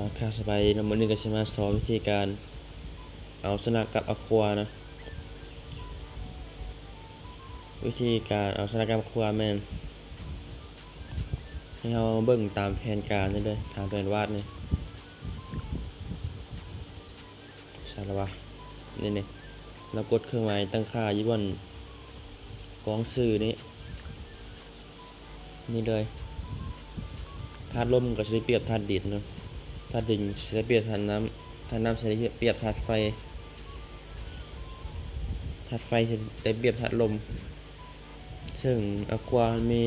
าค่าสบายดีเนาะมื้อนี้ก็สิมาสอนวิธีการเอาสนักกับอควานะ วิธีการเอาสนักกับอควาแมนให้เราเบิ่งตามแผนการนี่เลยทางแผนวาดนี่ใช่แล้ววะนี่นี่เรากดเครื่องหมายตั้งค่ายู่บนกองสื่อนี้นี่เลยธาตุลมก็จะได้เปรียบธาตุดินเนาะ ธาตุดินจะได้เปรียบธาตุน้ำธาตุน้ำจะได้เปรียบธาตุไฟธาตุไฟจะได้เปรียบธาตุลม ซึ่งอความี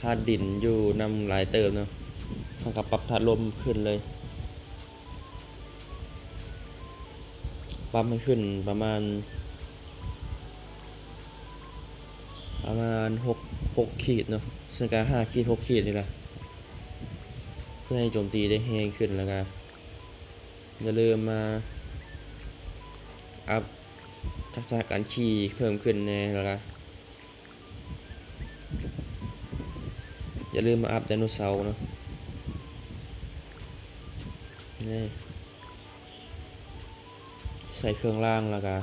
ธาตุดินอยู่นำหลายเติมเนาะท่ากับปรับธาตุลมขึ้นเลยปรับให้ขึ้นประมาณ ประมาณหกหกขีดเนาะซึ่งการห้าขีดหกขีดนี่แหละ พื่อให้โจมตีได้แห้งขึ้นแล้วกันอย่าลืมมาอัพทักษะการขี่เพิ่มขึ้นแน่แล้วกันอย่าลืมมาอัพไดโนเสาร์นะนี่ใส่เครื่องล่างแล้วกัน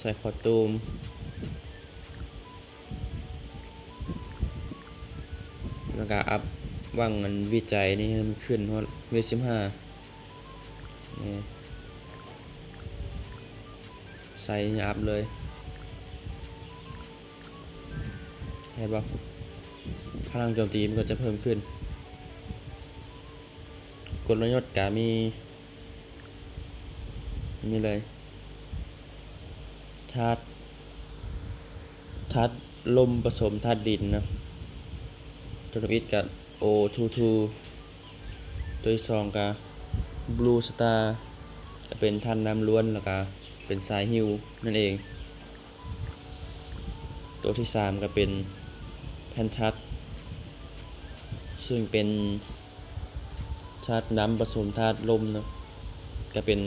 ใส่คอตูมแล้วก็อัพ ว่างมันวิจัยนี่มันขึ้นเพราะเวสิบห้านี่ใส่อัพเลยเห็นปะพลังโจมตีมันก็จะเพิ่มขึ้น กลยุทธ์กามี นี่เลยธาตุธาตุลมผสมธาตุดินนะตัวที่กับ O22 ตัวที่สองกับ Blue Star ก็เป็นท่านน้ำล้วนแล้วก็เป็นสายฮิวนั่นเอง ตัวที่สามก็เป็นแพนทัสซึ่งเป็นธาตุน้ำผสมธาตุลมนะก็เป็น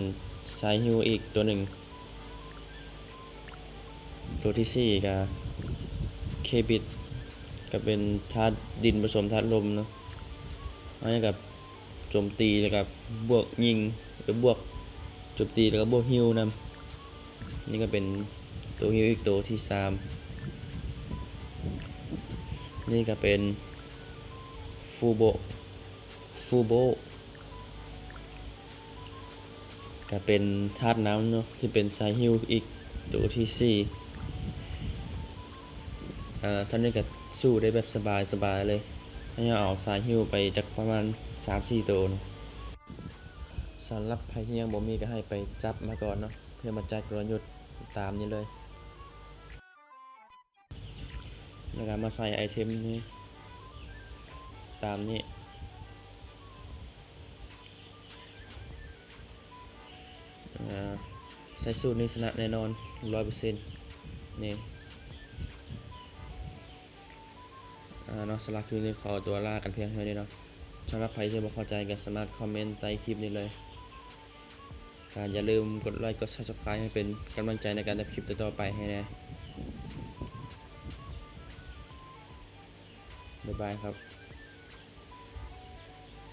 สายฮิวอีกตัวหนึ่ง ตัวที่สี่ก็เคบิด ก็เป็นธาตุดินผสมธาตุลมเนาะอันนี้กับโจมตีแล้วกับบวกยิงหรือบวกโจมตีแล้วก็บวกฮิวนำนี่ก็เป็นตัวฮิวอีกตัวที่สามนี่ก็เป็นฟูโบฟูโบก็เป็นธาตุน้ำเนาะที่เป็นสายฮิวอีกตัวที่สี่ ท่านนี้ก็สู้ได้แบบสบายสบายเลยให้เอาสายฮิวไปจากประมาณ 3-4 ตัวนะสำหรับใครที่ยังบ่มีก็ให้ไปจับมาก่อนเนาะเพื่อมาจัดกลยุทธ์ตามนี้เลยแล้วก็มาใส่ไอเทมนี้ ตามนี้ใส่สูตรนี้ชนะแน่นอน 100%นี่ เนาะสลักคลิปนี้ขอตัวลากันเพียงเท่านี้เนาะสำหรับใครที่บ่เข้าใจก็สามารถคอมเมนต์ใต้คลิปนี้เลยก็อย่าลืมกดไลค์กด subscribe ให้เป็นกำลังใจในการทำคลิปต่อไปให้นะบ๊ายบายครับ